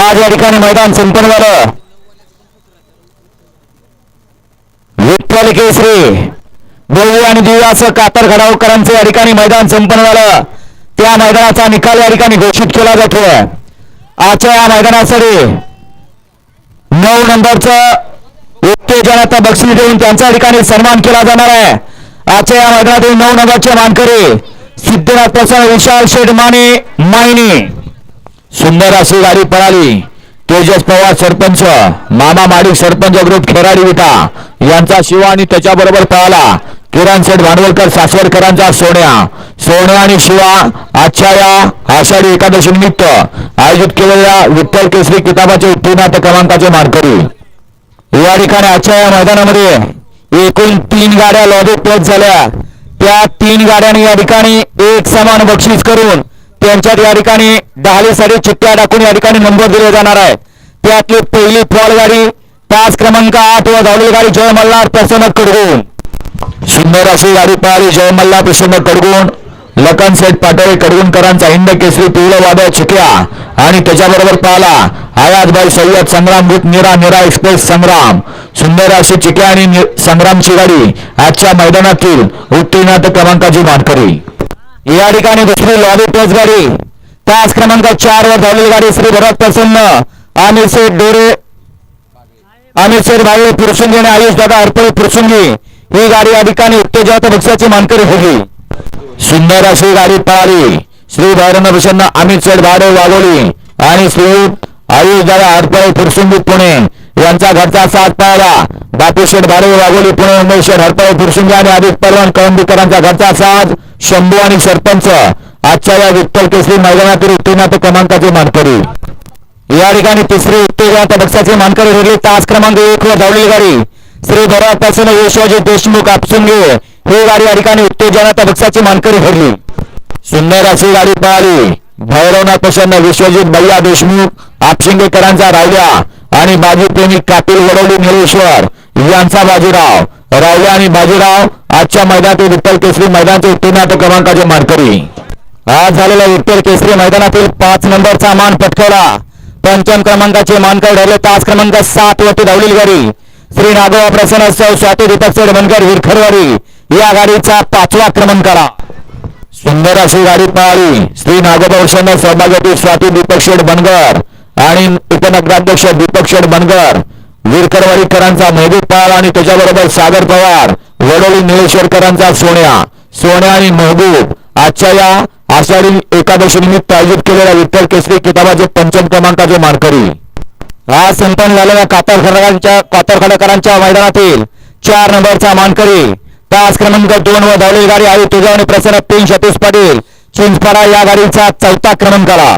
आज या ठिकाणी मैदान संपन्न झालं विठ्ठल केसरी देवी आणि दिव्यासह कातर घडावकरांचं या ठिकाणी मैदान संपन्न झालं त्या मैदानाचा निकाल या ठिकाणी घोषित केला जातोय. आजच्या या मैदानासाठी नऊ नंबरचं उत्तेजनाचा बक्षीस देऊन त्यांच्या ठिकाणी सन्मान केला जाणार आहे. आजच्या या मैदानातील नऊ नंबरचे मानकरी सिद्धनाथ प्रसाद विशाल शेठ माने मायनी. सुंदर अशी गाडी पळाली. तेजस पवार सरपंच मामा माडिक सरपंच ग्रुप खेराडी विटा यांचा शिवा आणि त्याच्याबरोबर पळाला. किरण शेठ भांडवलकर सासवडकरांचा सोन्या. सोन्या आणि शिवा आजच्या या आषाढी एकादशी निमित्त आयोजित केलेल्या विठ्ठल केसरी किताबाचे उत्तीर्णार्थ क्रमांकाचे मानकरी. या ठिकाणी आजच्या या मैदानामध्ये एकूण तीन गाड्या लॉबी प्लेस झाल्या. त्या तीन गाड्यांनी या ठिकाणी एक समान बक्षीस करून त्यांच्यात या ठिकाणी दहालीसाठी चिठ्ठ्या टाकून या ठिकाणी नंबर दिले जाणार आहे. त्यातली पहिली फॉल गाडी पाच क्रमांक आठ व धावलेली गाडी जय मल्हार प्रसन्न कडगुण. सुंदर अशी गाडी पळाली जय मल्हार प्रसन्न कडगुण. लखन सेठ पाटोळे कडगुणकरांचा हिंद केसरी पिवळं वादळ चिक्या आणि त्याच्याबरोबर पाहला आयातबाई सय्यद संग्राम गुट निरा निरा एक्सप्रेस संग्राम. सुंदर अशी चिक्या आणि संग्रामची गाडी आजच्या मैदानातील उत्तीर्ण क्रमांकाची मानकरी. या ठिकाणी दुसरी लॉबी प्लस गाडी. त्याच क्रमांक चार वर धावलेली गाडी श्री भरत प्रसन्न आमिर शेठ डोरे आमिर शेठ बाळे पुरसुंगी आणि आयुष दादा हरपळे पुरुषुंगी ही गाडी या ठिकाणी उत्तेजनात पक्षाची मानकरी होती सुंदर अशी गाडी पळाली श्री भैरव प्रसन्न अमित शेठ भाडे वाघोली आणि श्री आयुष दादा हरपळे पुरुषुंगी पुणे. यांचा घरचा साथ पाळला बापू शेठ भाडे वाघोली पुणे. उमेश शेठ हरपळे पुरुषुंगी आणि आदित्य परवान कळंबीकरांचा घरचा साथ. शंभू आणि सरपंच आजच्या या विठ्ठल केसरी मैदानातील उत्तीर्णार्थ क्रमांकाचे मानकरी. या ठिकाणी तिसरी उत्तेजनाच्या पक्षाचे मानकरी ठरले. तास क्रमांक एक वर धावलेली गाडी. श्री भरत प्रसन्न यशोजी देशमुख आपसुंगे. ही गाडी या ठिकाणी उत्तेजनात पक्षाची मानकरी ठरली. सुंदर अशी गाडी पळाली. भैरवनाथ प्रसन्न विश्वजित भैया देशमुख आपशिंगेकरांचा रावल्या आणि बाजीप्रेमी कापिल वडवली निलेश्वर यांचा बाजीराव. रावले आणि बाजीराव आजच्या मैदानातील विठ्ठल केसरी मैदानाचे उत्तीर्णार्थ क्रमांकाचे मानकरी. आज झालेल्या विठ्ठल केसरी मैदानातील पाच नंबरचा मान पटकवला. पंचम क्रमांकाचे मानकर ठरले. तास क्रमांक सात वरती धावलेली गाडी. श्री नागोबा प्रसन्न स्वाती दीपक सेड बनकर विरखरवाडी या गाडीचा पाचवा क्रमांकाला. सुंदर अशी गाडी पळाली. श्री नागोबा प्रसन्न सहभागी स्वाती दीपक शेठ बनगर आणि उपनगराध्यक्ष दीपक शेठ बनगर विरकरवाडीकरांचा महबूब पवार आणि त्याच्याबरोबर सागर पवार वडोली निळेश्वरकरांचा सोन्या. सोन्या आणि महबूब. आजच्या या आषाढी एकादशी निमित्त आयोजित केलेल्या विठ्ठल केसरी किताबाचे पंचम क्रमांकाचे मानकरी. आज संपन्न झालेल्या कातर कातरखडकरांच्या मैदानातील चार नंबरचा मानकरी. तास क्रमांक दोन व धावलेली गाडी आणि तुझा आणि प्रसन्न तीन सतीश पाटील. चिंचपाडा या गाडीचा चौथा क्रमांकाला.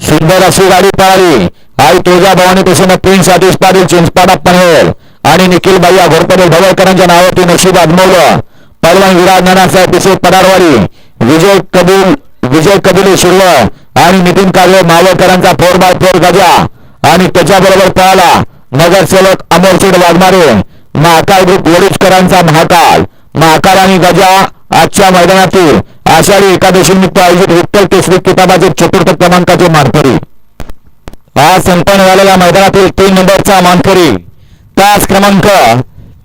सुंदर अशी गाडी पळाली. आई तुळजा भवानी प्रिन्स तीन सतीश पाटील चिंचपाडा पनवेल. आणि निखिल भैया घोरपडे ढवळकरांच्या नावावरती नशीब आजमवलं. पहिलवान विराज नानासाहेब पिसे पडारवाडी विजय कबूल विजय कबुले शिरवळ आणि नितीन काजळे मावळकरांचा फोर बाय फोर गजा. आणि त्याच्याबरोबर पळाला नगरसेवक अमोलसेठ वाघमारे. महाकाल ग्रुप वडीचकरांचा महाकाल. महाकाल आणि गजा आजच्या मैदानातील आषाढी एकादशी निमित्त आयोजित विठ्ठल केसरी किताबाचे चतुर्थ क्रमांकाचे मानकरी. आज संपन्न झालेल्या मैदानातील तीन नंबरचा मानकरी तास क्रमांक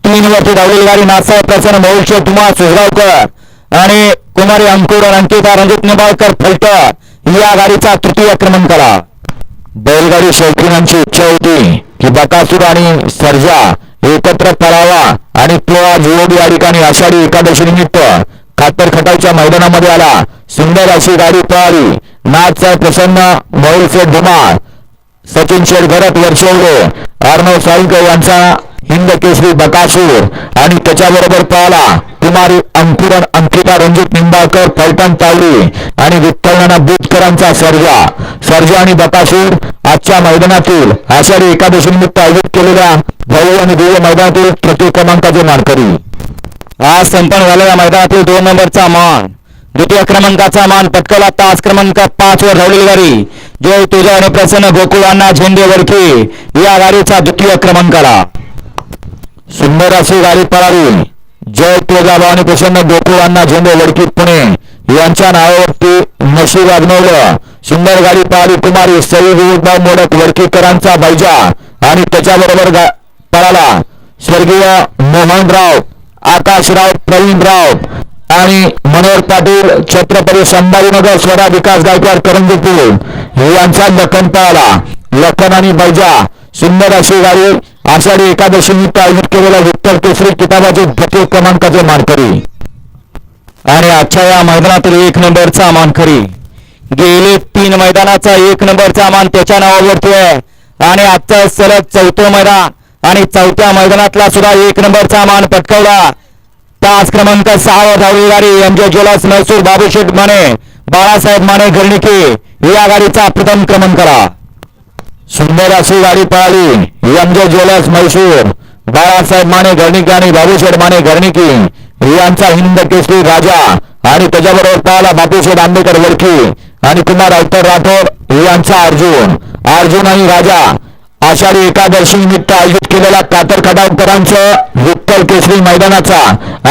तीन वरती धावलेली गाडी प्रसन्न महुलशे धुमा सुजगावकर आणि कुमारी अंकुर अंकिता रणजित निंबाळकर फलटर या गाडीचा तृतीय क्रमांकाला. बैलगाडी शौकीनांची इच्छा होती की बकासूर आणि सर्जा एकत्र पळावा आणि तो आज योग या ठिकाणी आषाढी एकादशी निमित्त खातर खटावच्या मैदानामध्ये आला. सुंदर अशी गाडी पळाली. नाच प्रसन्न मौलशेठ धुमाळ सचिन शेठ घरत अर्णव साळुंके यांचा हिंद केसरी बकासूर आणि त्याच्याबरोबर पाहला कुमारी अंकुरण अंकिता रणजित निंबाळकर फलटण तावडी आणि विठ्ठलनाना बुतकरांचा सर्जा. सर्जा आणि बकासूर आजच्या मैदानातील आषाढी एकादशी निमित्त आयोजित केलेल्या भव्य आणि दिव्य मैदानातील तृतीय क्रमांकाचे मानकरी. आज संपन्न झालेल्या मैदानातील दोन नंबरचा मान द्वितीय क्रमांकाचा मान पटकवला. तास क्रमांक पाच वर धावलेली गाडी. जय तुझा आणि प्रसन्न गोकुळांना झेंडे वरकी या गाडीचा द्वितीय क्रमांकाला. सुंदर अशी गाडी पळावी जय तुळजाभवानी आणि प्रसन्न गोकुळांना झेंडे वडकी पुणे. यांच्या नावावरती नशीब आजमवलं सुंदर गाडी पळाली. कुमारी सई विवेकभाऊ मोडक वडकीकरांचा बैजा आणि त्याच्याबरोबर पळाला. स्वर्गीय मोहनराव आकाशराव प्रवीणराव आणि मनोहर पाटील छत्रपती संभाजीनगर स्वरा विकास गायकवाड करंजीपूर यांचा लखन पळाला लखन आणि बैजा सुंदर अशी गाडी आषाढी एकादशी निमित्त आयोजित केलेल्या विठ्ठल केसरी किताबाचे द्वितीय क्रमांकाचे मानकरी. आणि आजच्या या मैदानातील एक नंबरचा मानकरी गेले तीन मैदानाचा एक नंबरचा मान त्याच्या नावावरती आहे. आणि आजचं सलग चौथं मैदान आणि चौथ्या मैदानातला सुद्धा एक नंबरचा मान पटकवला. तास क्रमांक सहा धावली गाडी. एमजे ज्वेलर्स मैसूर बाबूशेठ माने बाळासाहेब माने घरणिके या गाडीचा प्रथम क्रमांकाला सुंदर अशी गाडी पळाली. एमजे ज्वेलर्स मैसूर बाळासाहेब माने घरणिके आणि बाबूशेठ माने घरणिकी यांचा हिंद केसरी राजा आणि त्याच्याबरोबर पळाला बापूशेठ आंबेकर वडकी आणि कुमार अवतर राठोड यांचा अर्जुन. अर्जुन आणि राजा. आषाढी एकादशी निमित्त आयोजित केलेल्या कातर खटावकरांचं विठ्ठल केसरी मैदानाचा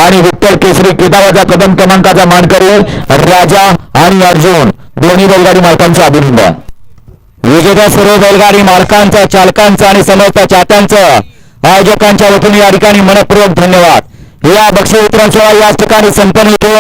आणि विठ्ठल केसरी किताबाचा कदम क्रमांकाचा मानकरी राजा आणि अर्जुन. दोन्ही बैलगाडी मालकांचं अभिनंदन. विजेत्या सर्व बैलगाडी मालकांचं चालकांचं आणि समस्त चात्यांचं आयोजकांच्या वतीने या ठिकाणी मनपूर्वक धन्यवाद. या बक्षी वितरण सोहळा याच ठिकाणी संपन्न होतो.